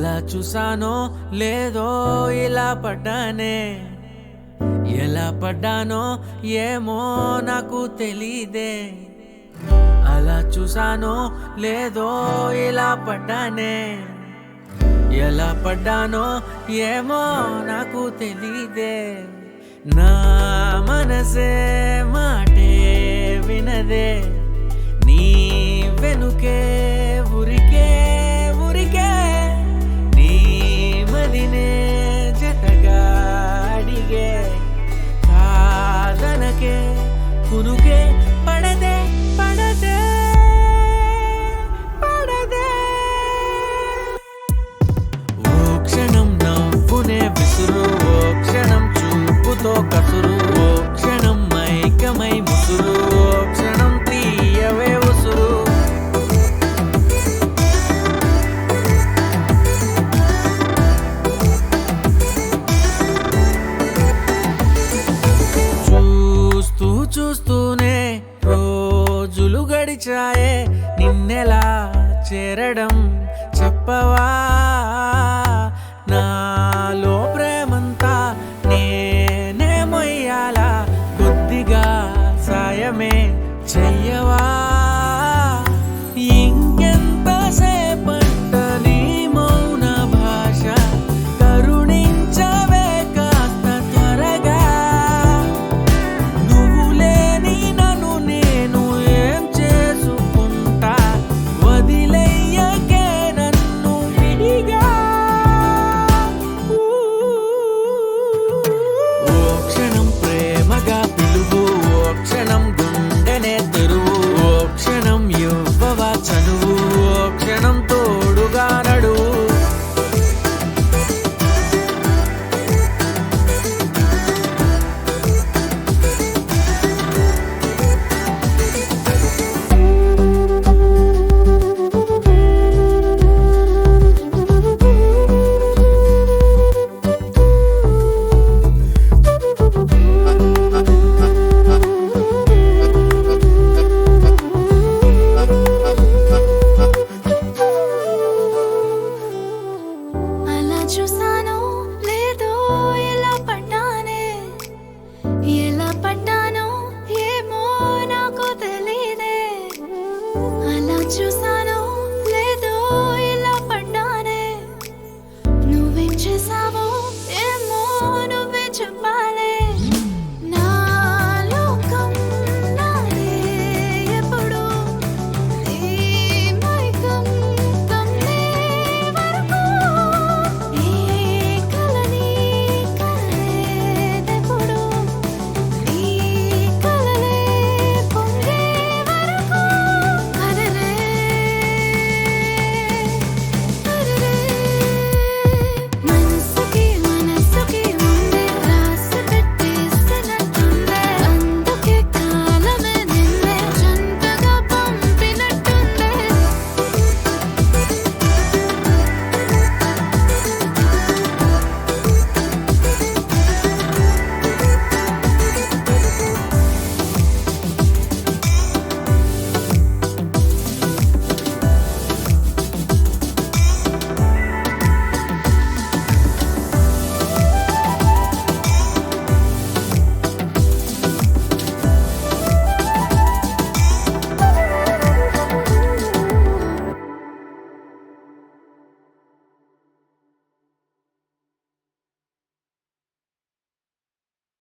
అలా చూసానో లేదో ఇలా పడ్డానే. ఎలా పడ్డానో ఏమో నాకు తెలీదే. అలా చూసానో లేదో ఇలా పడ్డానే. ఎలా పడ్డానో ఏమో నాకు తెలీదే. నా మనసే మాటే వినదే. నీ వెనుకే cu no చూస్తూనే రోజులు గడిచాయే నిన్నెలా చేరడం చెప్పవా? నాలో ప్రేమంతా నేనే మొయ్యాలా? కొద్దిగా సాయమే చెయ్యవా? 就算